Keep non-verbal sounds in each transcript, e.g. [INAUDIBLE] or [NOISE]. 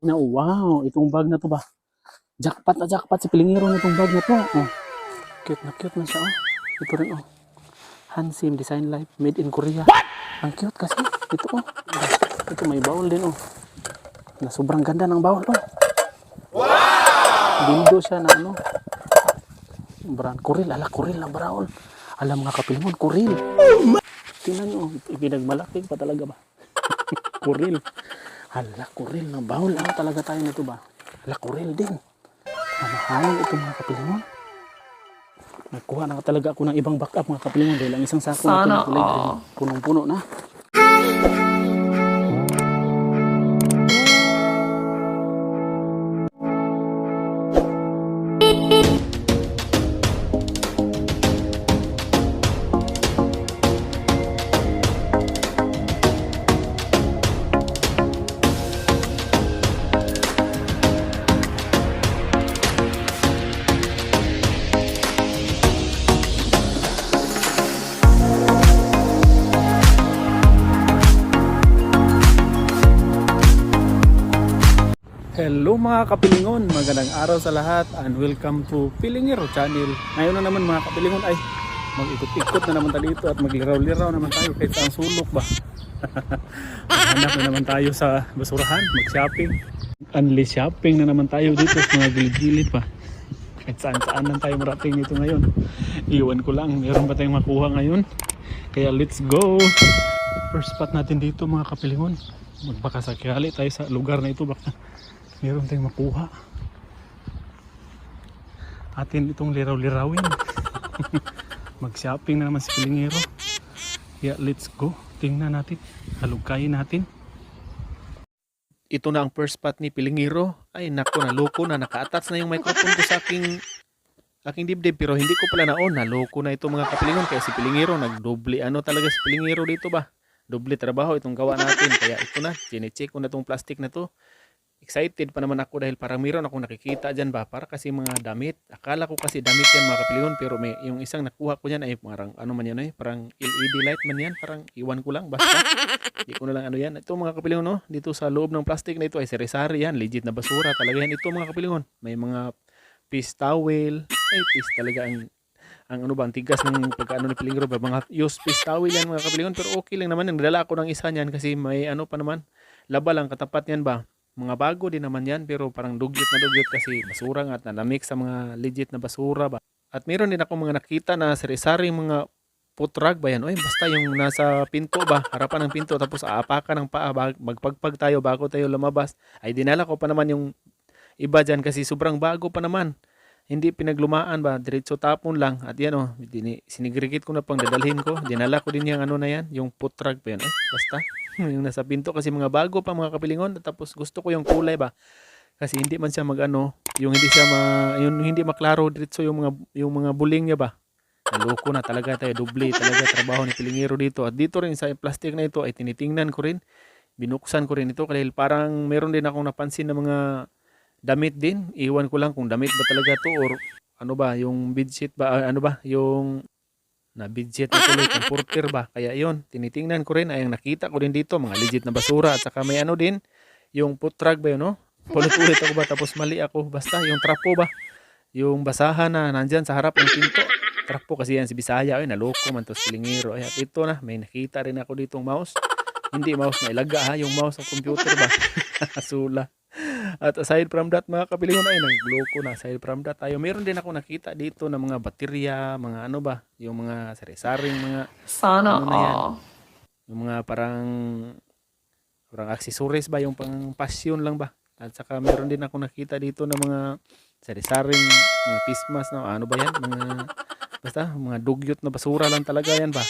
Na, wow, itong bag na to ba? Jackpot na jackpot si Pilingiro na itong bag na to. Oh. Cute na cute na siya. Oh. Ito rin oh. Hansim Design Life made in Korea. Ang cute kasi. Ito oh. Ito may baul din oh. Na sobrang ganda ng baul oh. Wow! Dildo siya na ano. Brand Kuril. Ala Kuril na baul. Alam mga kapilingon, Kuril. Tingnan nyo, ipinagmalaki pa talaga ba? [LAUGHS] Kuril. Hala, Kuril ng baul. Ano talaga tayo nito ba? Hala, Kuril din. Mamahalan ito mga kapilingon. Nagkuha na talaga ako ng ibang backup mga kapilingon dahil ang isang sako na ito na kulay punong-puno na. Mga kapilingon, magandang araw sa lahat and welcome to Pilingero Channel. Ngayon na naman mga kapilingon ay mag-ikot-ikot na naman tayo dito at magliraw-liraw naman tayo kahit saan sulok ba. [LAUGHS] Hanap na naman tayo sa basurahan, mag-shopping. Unli shopping na naman tayo dito sa mga gilid-gilid pa. Kahit saan-saan lang tayo marating dito ngayon. Iwan ko lang, meron pa tayong makuha ngayon. Kaya let's go! First spot natin dito mga kapilingon. Magbakasakali tayo sa lugar na ito baka meron tayong makuha. Atin itong liraw-lirawin. [LAUGHS] Mag shopping na naman si Pilingero. Kaya let's go. Tingnan natin. Halugkayin natin. Ito na ang first spot ni Pilingero. Ay nako naloko na. Naka-attach na yung microphone ko sa aking aking dibdib pero hindi ko pala naon. Naloko na ito mga kapilingon. Kaya si Pilingero nagdoble ano talaga si Pilingero dito ba? Doble trabaho itong gawa natin. Kaya ito na chinecheck ko na itong plastic na to excited pa naman ako dahil parang mayroon akong nakikita dyan ba? Para kasi mga damit. Akala ko kasi damit yan mga kapilingon pero may yung isang nakuha ko yan ay parang ano man yan eh parang LED light man yan parang iwan ko lang basta. [LAUGHS] Hindi ko na lang ano yan. Ito mga kapilingon no? Dito sa loob ng plastic na ito ay sari-sari yan legit na basura talaga yan. Ito mga kapilingon may mga piece towel. Ay piece talaga ang ang ano ba, ang tigas ng pagkaano ni Pilingro ba, mga used piece towel yan mga kapilingon, pero okay lang naman, nagdala ako ng isa niyan kasi may ano pa naman, laba lang katapat yan ba, mga bago din naman yan pero parang dugyot na dugyot kasi basura nga at nanamix sa mga legit na basura ba. At meron din ako mga nakita na sari-sari mga putrag ba yan? Oy, basta yung nasa pinto ba, harapan ng pinto tapos aapakan ng paa, magpagpag tayo bago tayo lumabas. Ay dinala ko pa naman yung iba dyan kasi sobrang bago pa naman. Hindi pinaglumaan ba, diretso tapon lang. At yan oh, dini, sinigrigit ko na pang dadalhin ko. Dinala ko din yung ano na yan, yung putrag pa yan. Eh, basta [LAUGHS] yung nasa pinto kasi mga bago pa mga kapilingon tapos gusto ko yung kulay ba? Kasi hindi man siya magano yung hindi siya ma, yung hindi maklaro diretso yung mga yung mga buling niya ba? Naloko na talaga tayo doble talaga trabaho ni Pilingero dito. At dito rin sa plastic na ito ay tinitingnan ko rin binuksan ko rin ito dahil parang meron din akong napansin na mga damit din. Iwan ko lang kung damit ba talaga to or ano ba yung bedsheet ba ah, ano ba yung na budget na tuloy comforter ba? Kaya yon tinitingnan ko rin ay ang nakita ko din dito mga legit na basura. At saka may ano din yung truck ba yun no? Ulit-ulit ako ba tapos mali ako. Basta yung trapo ba? Yung basahan na nandyan sa harap ng pinto. Trapo kasi yan si Bisaya. Ay naloko man to si Pilingero ay at ito na may nakita rin ako ditong mouse. Hindi mouse na ilaga ha? Yung mouse sa computer ba? [LAUGHS] Sula at aside from that, mga kapilingon ay nagloko na. Aside from that, tayo meron din ako nakita dito na mga baterya, mga ano ba, yung mga sari-saring mga, Sana Ano na yan? yung mga parang, parang accessories ba, yung pang passion lang ba. At saka meron din ako nakita dito na mga sari-saring, mga pismas na ano ba yan, mga, basta, mga dugyot na basura lang talaga yan ba.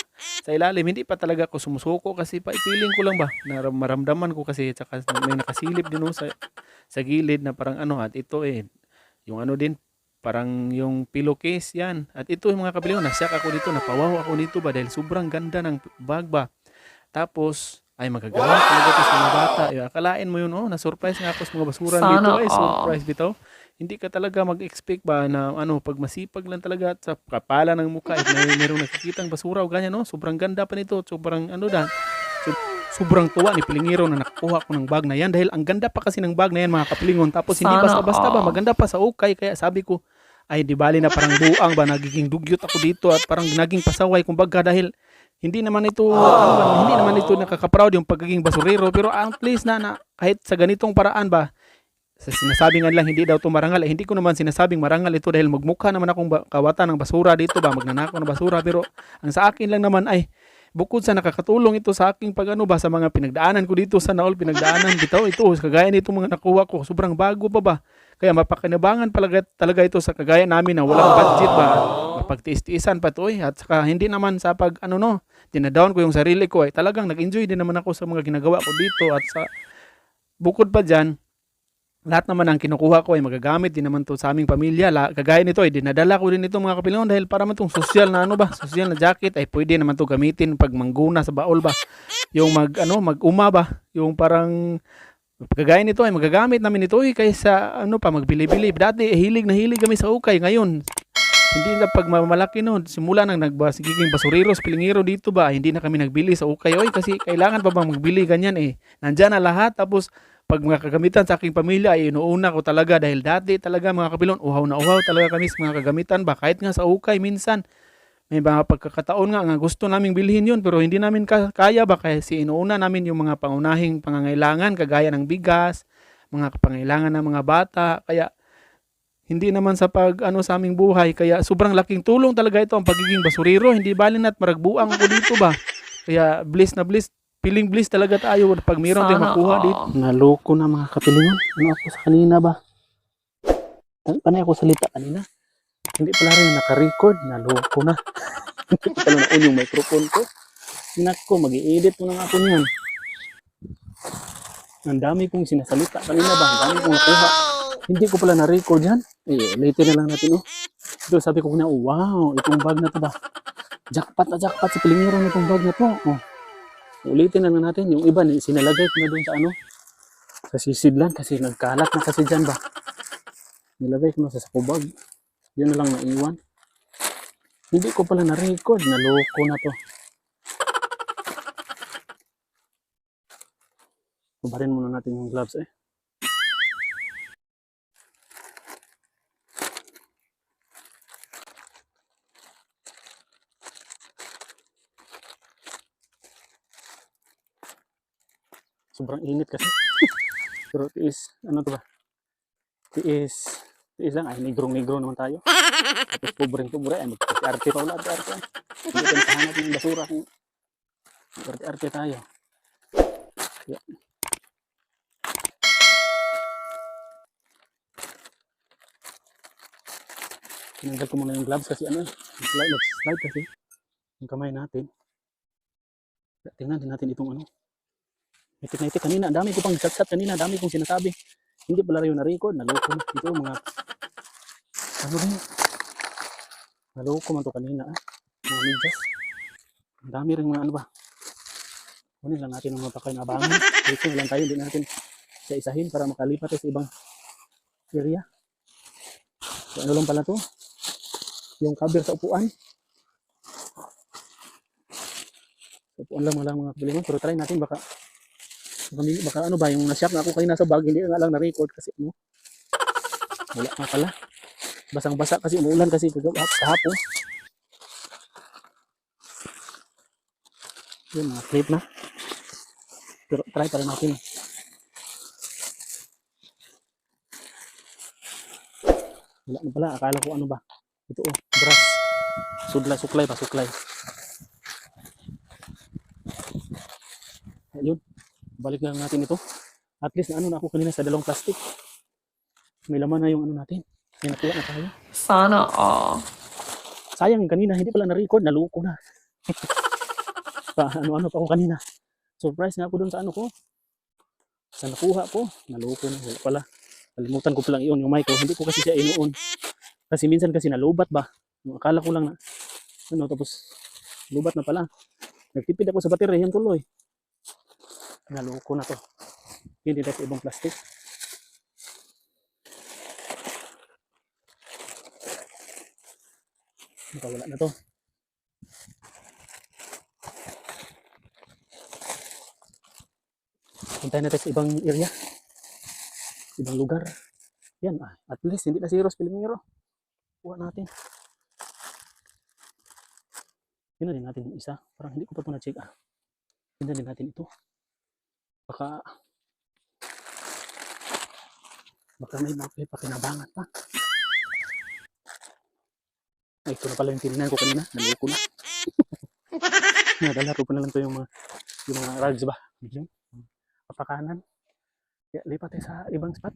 Sa ilalim, hindi pa talaga ako sumusuko kasi pa ipiling ko lang ba, na maramdaman ko kasi, at saka may nakasilip din oh, sa, sa gilid na parang ano at ito eh yung ano din parang yung pillowcase yan. At ito yung mga kapilingon nasyak ako dito napawaw ako dito ba dahil sobrang ganda ng bag ba? Tapos ay magagawa. Talaga to sa mga bata Ay, akalain mo yun oh na surprise nga ako sa mga basura Sana dito. Ay surprise bitaw. Hindi ka talaga mag-expect ba na ano pag masipag lang talaga at sa kapala ng mukha at may merong nakikitang basura o ganyan no sobrang ganda pa nito sobrang ano dan so, sobrang tuwa ni Pilingiro na nakakuha ko ng bag na yan dahil ang ganda pa kasi ng bag na yan mga kapilingon tapos hindi Sana basta-basta ba maganda pa sa ukay. Kaya sabi ko ay di bali na parang buang ba nagiging dugyot ako dito at parang naging pasaway. Kumbaga dahil hindi naman ito ba, hindi naman ito nakaka-proud yung pagiging basurero pero at least na, na kahit sa ganitong paraan ba sa sinasabi nga lang hindi daw ito marangal. Eh, hindi ko naman sinasabing marangal ito dahil magmukha naman akong ba- kawatan ng basura dito ba magnanakaw ng basura pero ang sa akin lang naman ay bukod sa nakakatulong ito sa aking pag ano ba sa mga pinagdaanan ko dito sa Naol pinagdaanan bitaw ito kagaya nito mga nakuha ko sobrang bago pa ba kaya mapakinabangan talaga, talaga ito sa kagaya namin na walang budget ba mapagtiis-tiisan pa to eh. at saka hindi naman sa pag ano no dinadown ko yung sarili ko ay talagang nag-enjoy din naman ako sa mga ginagawa ko dito at sa bukod pa dyan lahat naman ang kinukuha ko ay magagamit din naman to sa aming pamilya. La, kagaya nito ay dinadala ko din ito mga kapilingon dahil para man tong social na ano ba, social na jacket ay pwede naman to gamitin pag mangguna sa baol ba. Yung mag ano, mag-uma ba, yung parang kagaya nito ay magagamit namin ito eh kaysa ano pa magbili-bili. Dati eh, hilig na hilig kami sa ukay ngayon. Hindi na pag mamalaki no, simula nang nagbasigiging basurero, pilingero dito ba, hindi na kami nagbili sa ukay oy kasi kailangan pa bang magbili ganyan eh. Nandyan na lahat tapos pag mga kagamitan sa aking pamilya ay inuuna ko talaga dahil dati talaga mga kapilon, uhaw na uhaw talaga kami sa mga kagamitan ba kahit nga sa ukay minsan may mga pagkakataon nga nga gusto naming bilhin yun pero hindi namin ka- kaya ba? Kasi inuuna namin yung mga pangunahing pangangailangan kagaya ng bigas, mga pangailangan ng mga bata. Kaya hindi naman sa pag ano sa aming buhay. Kaya sobrang laking tulong talaga ito ang pagiging basurero. Hindi balin at maragbuang ko dito ba? Kaya bliss na bliss feeling bliss talaga tayo pag mayroon tayong makuha all. dito. Naloko na mga kapilingon ano ako sa kanina ba? Panay ako salita kanina hindi pala rin naka-record. Naloko na. Hindi [LAUGHS] ko pala naon yung microphone ko. Nako mag edit mo na nga ako niyan. Ang dami kong sinasalita kanina ba? Ang dami kong nakuha hindi ko pala na-record yan. Eh later na lang natin oh. Ito sabi ko na wow itong bag na to ba? Jackpot na jackpot. Sa pilingiro na itong bag na to oh. Ulitin na lang natin. Yung iba sinalagay ko na doon sa ano sa sisidlan kasi nagkalat na kasi dyan ba? Nilagay ko na sa sakubag yun na lang naiwan hindi ko pala na-record naloko na to Kubarin muna natin yung gloves eh sobrang init kasi. [LAUGHS] Pero tiis, ano to ba? Tiis, tiis lang. Ay, negrong-negro naman tayo. Tapos pobreng-pobre. Ay, mag-arte pa wala. Arte, Hindi tayo nakahanap ng basura mag-arte tayo. Yeah. Tinanggal ko muna yung gloves kasi ano, slide, slide kasi yung kamay natin. Tingnan din natin itong ano, Itik na itik kanina, ang dami ko pang chat-chat kanina, ang dami kong sinasabi. Hindi pala yung na-record, naloko na. Ito mga, ano rin, naloko man to kanina, ah. mga medyas. Ang dami rin mga ano ba. Kunin lang natin ang mga pakinabangan. Dito na lang tayo, hindi natin sa isahin para makalipat sa ibang area. So, ano lang pala to? Yung cover sa upuan. Sa upuan lang mga mga kabiliman, pero try natin baka baka, ano ba yung na-shop na ako kanina sa bag hindi nga lang na-record kasi ano wala nga pala basang basa kasi umuulan kasi kagab kahapon yun mga clip na pero try pa rin natin wala na pala akala ko ano ba ito oh brush suklay suklay pa suklay ayun balik na natin ito. At least na ano na ako kanina sa dalawang plastic. May laman na yung ano natin. May nakuha na tayo. Sana all. Sayang kanina, hindi pala na-record, naluko na. [LAUGHS] pa, ano-ano pa ako kanina. Surprise nga ako dun sa ano ko. Sa nakuha ko, naluko na. Wala pala. Kalimutan ko palang iyon yung mic ko. Hindi ko kasi siya inuon. Kasi minsan kasi nalubat ba. Akala ko lang na, ano, tapos lubat na pala. Nagtipid ako sa baterya, yan tuloy. Naloko na to. Hindi sa ibang plastic. Nakawala na to. Puntahan natin sa ibang area. Ibang lugar. Yan, ah, at least hindi na zeros Pilingero. Kuha natin. Tingnan din natin yung isa. Parang hindi ko pa ito na-check ah. Tingnan din natin ito. Baka baka may mga pakinabangan pa. Ay, ito na pala yung tinignan ko kanina. Naloko na. [LAUGHS] Nadala ko pa na lang ito yung mga yung mga rugs ba? Yung kapakanan. Kaya lipat tayo sa ibang spot.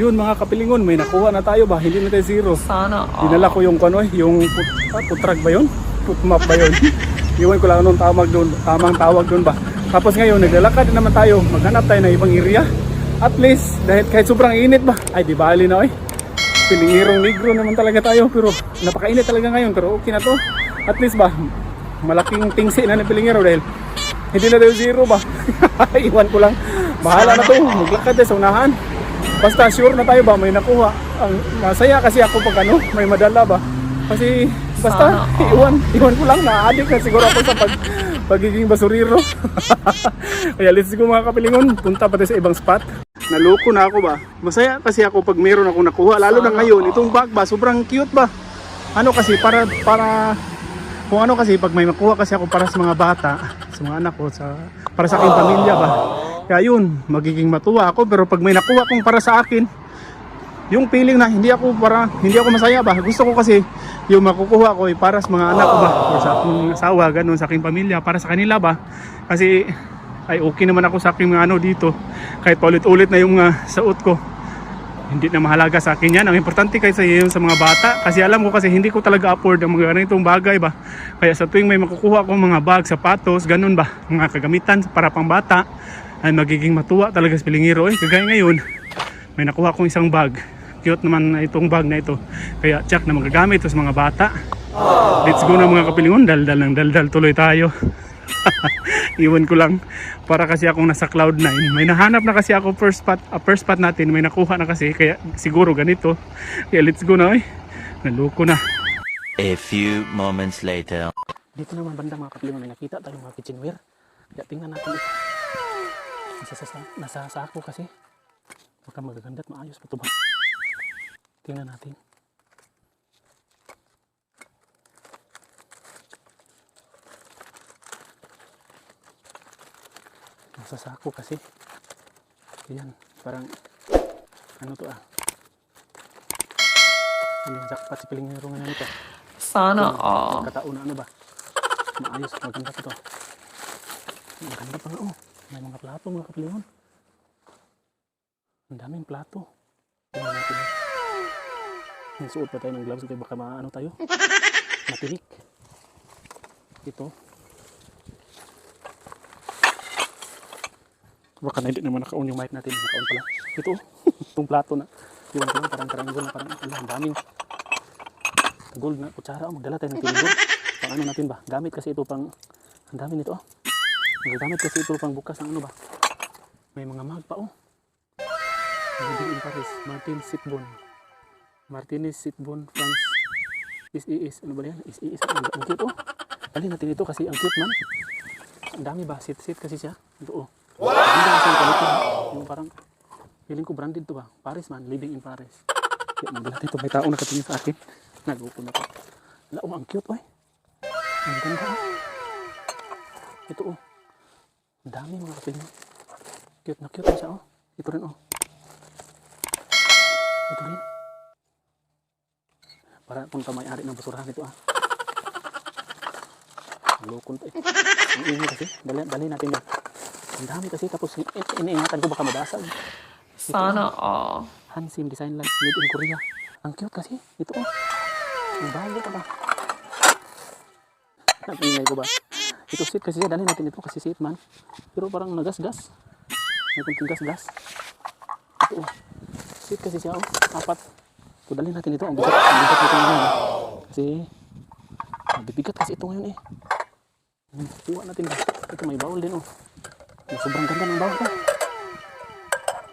Yun mga kapilingon, may nakuha na tayo ba? Hindi na tayo zero. Sana all. Dinala ko yung ano, yung put, ah, putrag ba yun? Putmap ba yun? [LAUGHS] Iwan ko lang anong tawag doon, tamang tawag doon ba? Tapos ngayon, naglalakad naman tayo, maghanap tayo ng ibang area. At least, dahil kahit sobrang init ba, ay di bali na oy. Pilingirong negro naman talaga tayo, pero napakainit talaga ngayon, pero okay na to. At least ba, malaking tingsi na ng pilingiro dahil hindi na tayo zero ba? [LAUGHS] Iwan ko lang. Bahala na to, maglakad tayo sa unahan. Basta sure na tayo ba may nakuha. Ang masaya kasi ako pag ano, may madala ba. Kasi basta iwan, iwan ko lang na-addict na siguro ako sa pag pagiging basuriro. [LAUGHS] Kaya let's go mga kapilingon, punta pa tayo sa ibang spot. Naloko na ako ba? Masaya kasi ako pag meron ako nakuha, lalo na ngayon, itong bag ba, sobrang cute ba? Ano kasi para para kung ano kasi pag may makuha kasi ako para sa mga bata, sa mga anak ko, sa para sa aking pamilya ba. Kaya yun, magiging matuwa ako pero pag may nakuha kong para sa akin, yung feeling na hindi ako para hindi ako masaya ba. Gusto ko kasi yung makukuha ko ay para sa mga anak ko ba, or sa aking asawa, ganun sa aking pamilya, para sa kanila ba. Kasi ay okay naman ako sa aking mga ano dito. Kahit paulit-ulit na yung uh, suot ko hindi na mahalaga sa akin yan. Ang importante kasi yun sa mga bata. Kasi alam ko kasi hindi ko talaga afford ang mga ganitong bagay ba. Kaya sa tuwing may makukuha akong mga bag, sapatos, ganun ba, mga kagamitan para pang bata, ay magiging matuwa talaga sa pilingiro. Eh, kagaya ngayon, may nakuha akong isang bag. Cute naman na itong bag na ito. Kaya check na magagamit ito sa mga bata. Let's go na mga kapilingon. Daldal ng daldal tuloy tayo. [LAUGHS] Iwan ko lang para kasi akong nasa cloud 9. May nahanap na kasi ako first spot, uh, first spot natin. May nakuha na kasi kaya siguro ganito. Kaya let's go na oy. Naloko na. A few moments later. Dito naman banda mga kapilingon may nakita tayong mga kitchenware. Kaya tingnan natin ito. Nasa, sa, nasa sako kasi. Baka magaganda at maayos pa ito ba? Tingnan natin. Nasa sako kasi. Ayan, parang ano to ah. Ano yung jackpot si Pilingero ngayon ito. Sana all. Katao na ano ba? Maayos, maganda pa to. Maganda pa nga oh. May mga plato mga kapilingon. Ang daming plato. Tingnan natin. oh. Nagsuot pa tayo ng gloves kaya baka maano tayo. [LAUGHS] Matirik. Ito. Baka na hindi naman naka-on yung mic natin. Naka-on pala. Ito oh. [LAUGHS] Itong plato na. Ko lang parang triangle parang ala, ang daming gold na kutsara. Oh, magdala tayo ng tinidor. Pang ano natin ba? Gamit kasi ito pang... Ang dami nito oh. Magagamit kasi ito pang bukas ng ano ba? May mga mag pa oh. Living in Paris. Martin Sitbon. Martinez Sitbon France. Is-is. Ano ba yan? Is-is. Ang, ang cute oh. Dali natin ito kasi ang cute man. Ang dami ba? Sit-sit kasi siya. Ito oh. Wow! Kasi yung quality. Yung parang... Feeling ko branded to ba? Paris man. Living in Paris. Kaya magdala ito. May tao nakatingin sa akin. Nagupo na ko. Wala oh. Ang cute oh. Ang ganda oh. Ito oh. Ang dami mga kapilyo. Cute na cute siya oh. Ito rin oh. Ito rin. Para kung may-ari ng basurahan ito ah. Ang lukon to eh. Ang ingay kasi. Dali, dali natin yan. Ang dami kasi tapos in- iniingatan ko baka mabasag. Sana all. Hansim Design Lab made in Korea. Ang cute kasi. Ito oh. Ang bago pa ba? Napingay ko ba? Ito seat kasi siya. Dali natin ito kasi seat man. Pero parang nagasgas. May kunting gas-gas. Ito oh. Seat kasi siya oh. Apat. So dali natin ito. Ang bigat. Ang bigat nito ngayon. Kasi ang bibigat kasi ito ngayon eh. Kuha natin ba? Ito may bawal din oh. Ang Sobrang ganda ng bawal ko.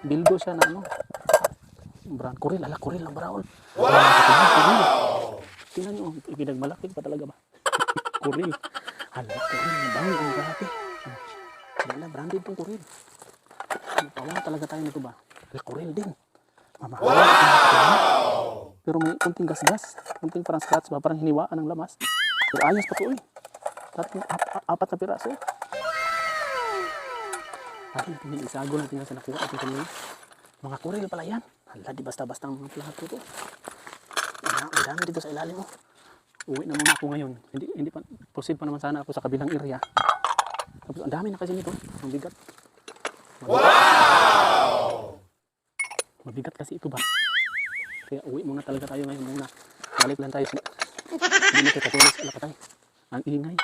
Dildo siya na ano. Brand Corel, ala Corel ang brown. Wow! Tingnan nyo, ipinagmalaki pa talaga ba? [LAUGHS] Corel. Ala, Corel, ang bango ang grabe. Wala, branded tong Corel. Pawa talaga tayo nito ba? Rekurel din. Mamahal. Wow! Pero may kunting gas-gas. Kunting parang scratch ba? Parang hiniwaan ng lamas. Pero ayos pa to eh. Tatlong, ap, ap- apat na piraso. Atin natin isago natin sa nakuha natin kanina. Mga kurel pala yan. Hala, di basta-basta ang mga plato to. Ang dami dito sa ilalim mo. Uwi na muna ako ngayon. Hindi, hindi pa, proceed pa naman sana ako sa kabilang area. Tapos ang dami na kasi nito. Ang bigat. Wow! Mabigat kasi ito ba? Kaya uwi muna talaga tayo ngayon muna. Balik lang tayo. sa- Hindi na katulis. Ala patay. Ang ingay.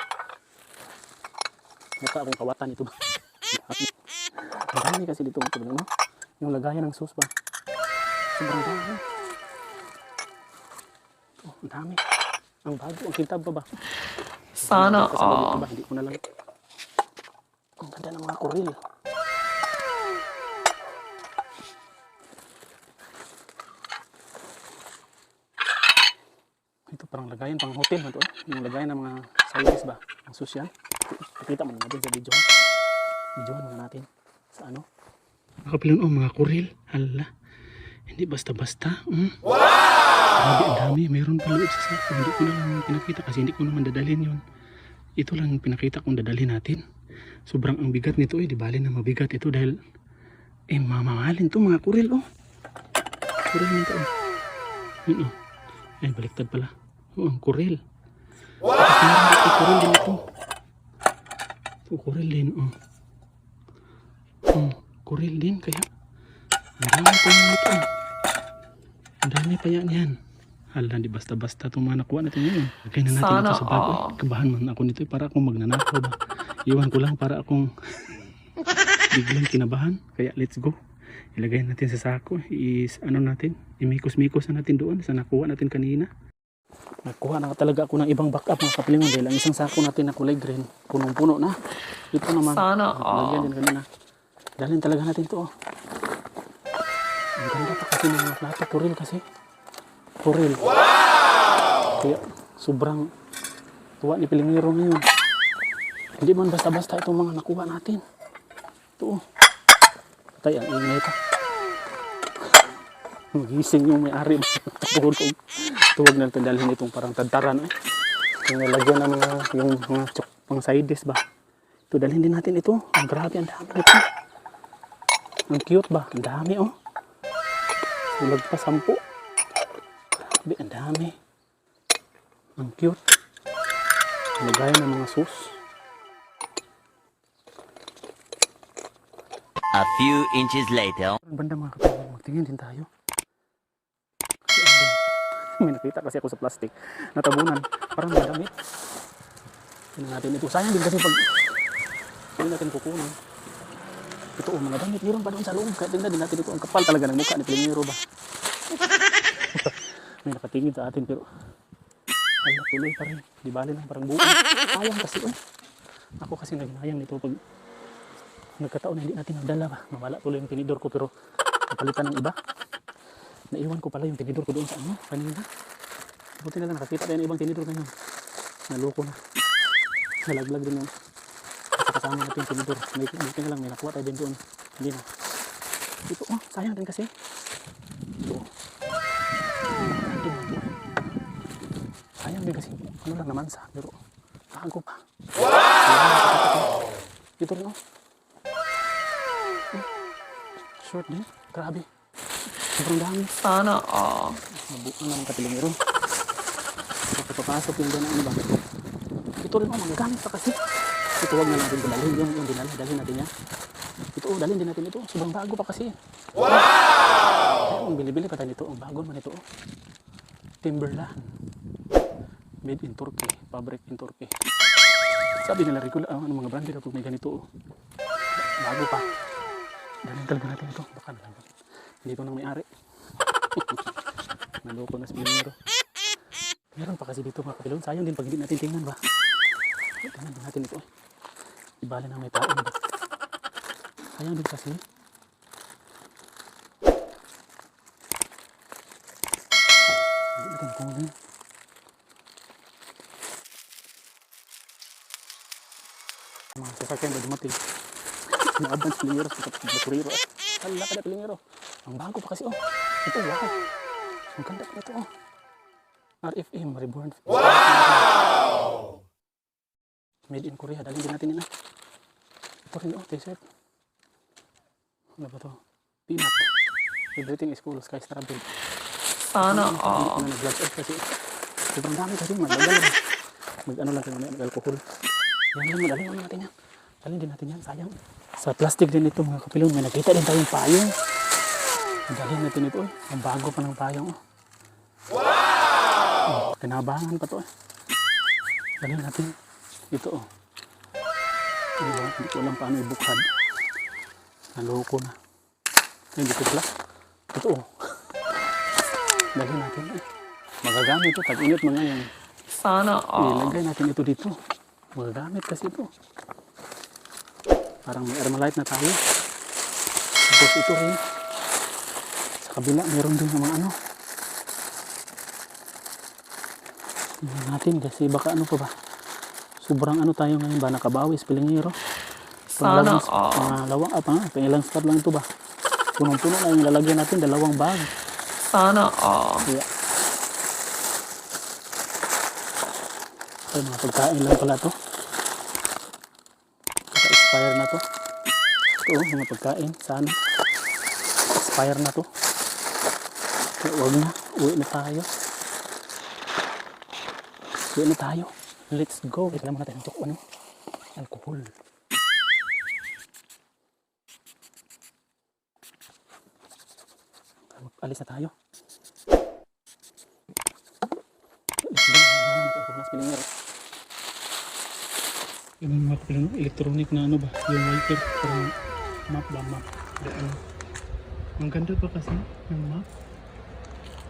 Mukha akong kawatan ito ba? Ang dami kasi dito. Ito ba? Yung lagayan ng sauce ba? Sobrang dami. Oh, ang dami. Ang bago. Ang kintab pa ba? Sana all. Hindi ko na lang. Ang ganda ng mga kuril. Ito parang lagayan pang hotel na to. eh. Yung lagayan ng mga service ba? Ang social. Pakita mo na natin sa video. Videohan muna natin. Sa ano? Nakapilan oh mga kuril. Hala. Hindi basta-basta. Mm. Grabe, ang dami. Mayroon pa loob sa sako. Hindi ko na lang pinakita kasi hindi ko naman dadalhin yun. Ito lang ang pinakita kong dadalhin natin. Sobrang ang bigat nito eh. Di bali na mabigat ito dahil eh mamahalin to mga kuril oh. Kuril nito oh. Yun oh. Ay baliktad pala. Oh, ang kuril. Wow! Ito kuril din ito. Ito kuril din oh. Oh, kuril din kaya ang dami pa yan ito. oh. Ang dami pa yan yan. Hala, di basta-basta itong mga nakuha natin ngayon. Lagay na natin Sana ito sa bago. Eh, kabahan man ako nito eh, para akong magnanakaw ba. Iwan ko lang para akong [LAUGHS] biglang kinabahan. Kaya let's go. Ilagay natin sa sako. Is, ano natin, imikos-mikos na natin doon sa nakuha natin kanina. Nakuha na talaga ako ng ibang backup mga kapilingon dahil ang isang sako natin na kulay green, punong-puno na. Ito naman, Sana lagyan all. din kanina. Dalhin talaga natin ito. Oh. Ang ganda pa kasi ng mga plato. Puril kasi. Puril. Wow! Kaya sobrang tuwa ni Pilingero ngayon. Hindi man basta-basta itong mga nakuha natin. Ito. oh. Patay ang ingay pa. [LAUGHS] Magising yung may-ari. Tulog. Tuwag na natin dalhin itong parang tadtaran. Eh. Yung nalagyan ng mga, yung mga chok, pang side ba. Ito, dalhin din natin ito. Ang grabe, ang dami ito. Ang cute ba? Ang dami, oh. Sulag pa, sampu. Grabe, ang dami. Ang cute. Lagay ng mga sus. A few inches later. Banda mga kapatid, magtingin din tayo. [LAUGHS] May nakita kasi ako sa plastic. Natabunan. Parang madami. Tingnan natin ito. Sayang din kasi pag hindi natin kukunin. Ito oh, mga damit. Meron pa doon sa loob. Kaya tingnan din natin ito. Ang kapal talaga ng mukha ni Pilingero ba? [LAUGHS] may nakatingin sa atin pero ay tuloy pa rin. Di bali lang parang buo. Sayang kasi oh. Ako kasi naghinayang nito pag nagkataon na hindi natin nadala ba. Nawala tuloy yung tinidor ko pero napalitan ng iba. Naiwan ko pala yung tinidor ko doon sa ano, kanina. Buti na lang nakakita tayo ng ibang tinidor ngayon. Naloko na. Nalaglag din yung kasama natin yung tinidor. May, buti na lang may nakuha tayo din doon. Hindi na. Ito, oh, sayang din kasi. Ito. Sayang din kasi. Ano lang naman sa, pero bago pa. Wow! Ito rin, oh. Short din. Grabe. Sobrang dami. Sana all. Mabukan ng katilingero. So, papasok yung gano'n ano ba? Ito rin, oh, magagamit pa kasi. Ito, huwag na natin dalhin yung, yung dinala. Dalhin natin yan. Ito, oh, dalhin din natin ito. Sobrang bago pa kasi. Wow! Ang bilibili pa tayo nito. Ang bago man ito. oh. Timberland. Made in Turkey. Fabric in Turkey. Sabi nila, regular, ah, ano mga branded kapag may ganito. Oh. Bago pa. Dalhin talaga natin ito. Baka naman. Dito nang may-ari. [LAUGHS] Naloko na si Pilingero. Meron pa kasi dito mga kapilon. Sayang din pag hindi natin tingnan ba. Tingnan din natin ito. Ibala na may tao. Ba? Sayang din kasi. Natin kunin. Mga sasakyan ba dumating? Naaban sa pilingero sa basurero. Hala ka na. Ang bago pa kasi oh. Ito wow. Ang ganda pa ito oh. RFM, Reborn. Wow! Made in Korea. Dalhin din natin yun ah. Ito rin oh, t-shirt. Ano ba to? Peanut. Everything is cool. Sky's travel. Sana Hindi all. ko na nag-vlog off kasi sobrang dami kasi lang. Mag-ano lang tayo mamaya, mag-alcohol. Yan lang, madali lang natin yan. Dalhin din natin yan, sayang. Sa plastic din ito mga kapilon, may nakita din tayong payong. Dalhin natin ito eh. Ang bago pa ng payong oh. Wow! Oh, kinabangan pa to eh. Dalhin natin ito oh. Ano ba? Hindi ko alam paano ibukad. Naloko na. Hindi ko pala. Ito oh. Dalhin natin eh. Magagamit ito. Tag-init mo ngayon. Sana all. Ilagay natin ito dito. Magagamit kasi ito. Parang may Armalite na tayo. Tapos ito rin. Sa kabila, meron din naman ano. Tingnan natin kasi baka ano pa ba. Sobrang ano tayo ngayon ba? Nakabawis, pilingero. Sana all. pangalawang, ah, pang, pangilang spot lang ito ba? Punong-puno na yung lalagyan natin, dalawang bag. Sana all. Kaya, ay mga pagkain lang pala to. Naka-expire na to. Ito oh, mga pagkain. Sana. Expire na to. Kaya huwag na. Uwi na tayo. Uwi na tayo. Let's go. Lang muna tayo. Ito, ano? Alcohol. Alis na tayo. Yung mga electronic na ano ba? Yung wiper. Parang map ba? Map. Ano. Ang ganda pa kasi ng map.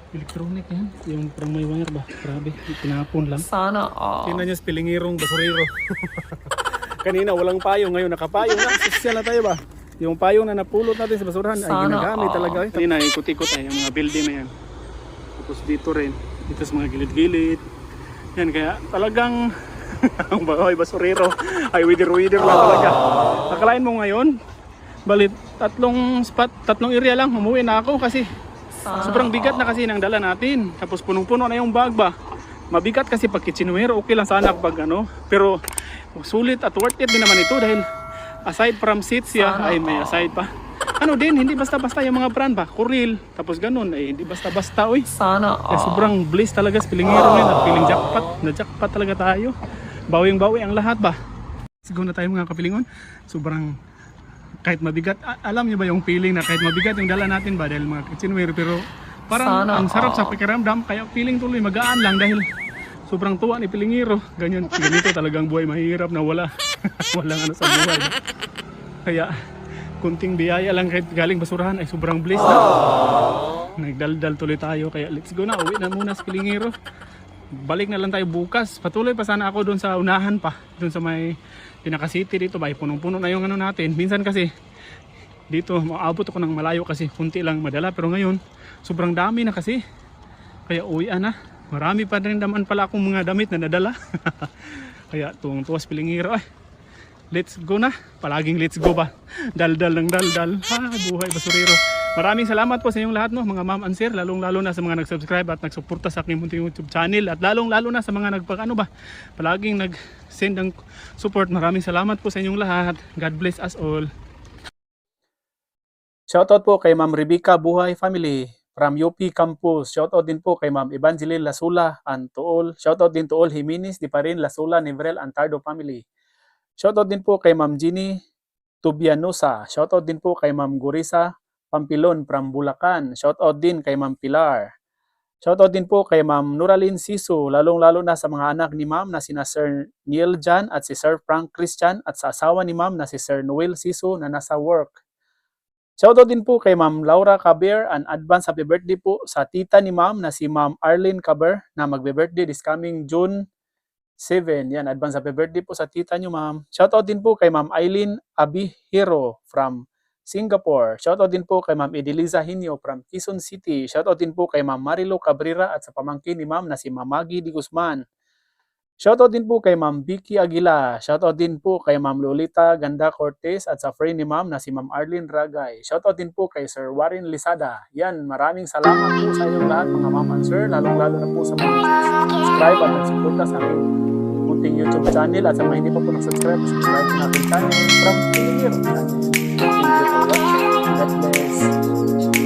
Electronic yan. Yung parang may wire ba? Grabe. Pinapon lang. Sana all. Tingnan nyo spillingirong basurero. [LAUGHS] Kanina walang payong, ngayon nakapayong na. Sosyal na tayo ba? Yung payong na napulot natin sa basurahan ay Sana ginagamit all. talaga. Eh. Kanina ikot-ikot ay yung mga building na yan. Tapos dito rin. Dito sa mga gilid-gilid. Yan kaya talagang [LAUGHS] ang bahay basurero ay wither-wither lang talaga. Akalain mo ngayon, balit tatlong spot, tatlong area lang, umuwi na ako kasi Sobrang bigat na kasi ng dala natin. Tapos punong-puno na yung bag ba. Mabigat kasi pag kitchenware, okay lang sana pag ano. Pero sulit at worth it din naman ito dahil aside from seats ya, ay may aside pa. Ano din, hindi basta-basta yung mga brand ba. Kuril, tapos ganun, ay hindi basta-basta oy. Sana Kaya all. sobrang bliss talaga sa pilingero ngayon at piling jackpot. Na jackpot talaga tayo. Bawing-bawi ang lahat ba. Siguro na tayo mga kapilingon. Sobrang kahit mabigat, alam niyo ba yung feeling na kahit mabigat yung dala natin ba dahil mga kitchenware pero parang Sana ang sarap sa all. pakiramdam kaya feeling tuloy magaan lang dahil sobrang tuwa ni Pilingiro. Ganyan, [LAUGHS] ganito talagang buhay mahirap na wala. [LAUGHS] Walang ano sa buhay. Kaya kunting biyaya lang kahit galing basurahan ay sobrang bliss na. Nagdaldal tuloy tayo kaya let's go na. Uwi na muna sa Pilingiro. Balik na lang tayo bukas. Patuloy pa sana ako doon sa unahan pa. Doon sa may pinaka city dito ba. Punong-puno na yung ano natin. Minsan kasi dito maabot ako ng malayo kasi kunti lang madala. Pero ngayon sobrang dami na kasi. Kaya uwian na. Marami pa rin naman pala akong mga damit na nadala. [LAUGHS] Kaya tuwang tuwas Pilingiro ay. Let's go na. Palaging let's go ba? Daldal ng daldal. Ha, buhay basurero. Maraming salamat po sa inyong lahat no, mga ma'am and sir, lalong lalo na sa mga nag-subscribe at nagsuporta sa aking munting YouTube channel at lalong lalo na sa mga nagpag ano ba, palaging nag-send ng support. Maraming salamat po sa inyong lahat. God bless us all. Shoutout po kay Ma'am Rebecca Buhay Family from UP Campus. Shoutout din po kay Ma'am Evangeline Lasula and to all. Shoutout din to all Jimenez, Di Parin, Lasula, Nivrel, Antardo family. Shoutout din po kay Ma'am Ginny Tubianosa. Shoutout din po kay Ma'am Gurisa Pampilon from Bulacan. Shoutout din kay Ma'am Pilar. Shoutout din po kay Ma'am Nuralyn Siso, lalong-lalo na sa mga anak ni Ma'am na sina Sir Neil Jan at si Sir Frank Christian at sa asawa ni Ma'am na si Sir Noel Siso na nasa work. Shoutout din po kay Ma'am Laura Caber and advance happy birthday po sa tita ni Ma'am na si Ma'am Arlene Caber na magbe-birthday this coming June 7. Yan, advance happy birthday po sa tita niyo Ma'am. Shoutout din po kay Ma'am Eileen Abihiro from Singapore. Shoutout din po kay Ma'am Edeliza Hinyo from Quezon City. Shoutout din po kay Ma'am Marilo Cabrera at sa pamangkin ni Ma'am na si Ma'am Maggie Di Guzman. Shoutout din po kay Ma'am Vicky Aguila. Shoutout din po kay Ma'am Lolita Ganda Cortez at sa friend ni Ma'am na si Ma'am Arlene Ragay. Shoutout din po kay Sir Warren Lisada. Yan, maraming salamat po sa inyong lahat mga ma'am and sir, lalong-lalo na po sa mga subscribe at nagsuporta sa aking munting YouTube channel at sa mga hindi pa po nag-subscribe, subscribe sa aking channel from Pilipino. Thank in the direction that lies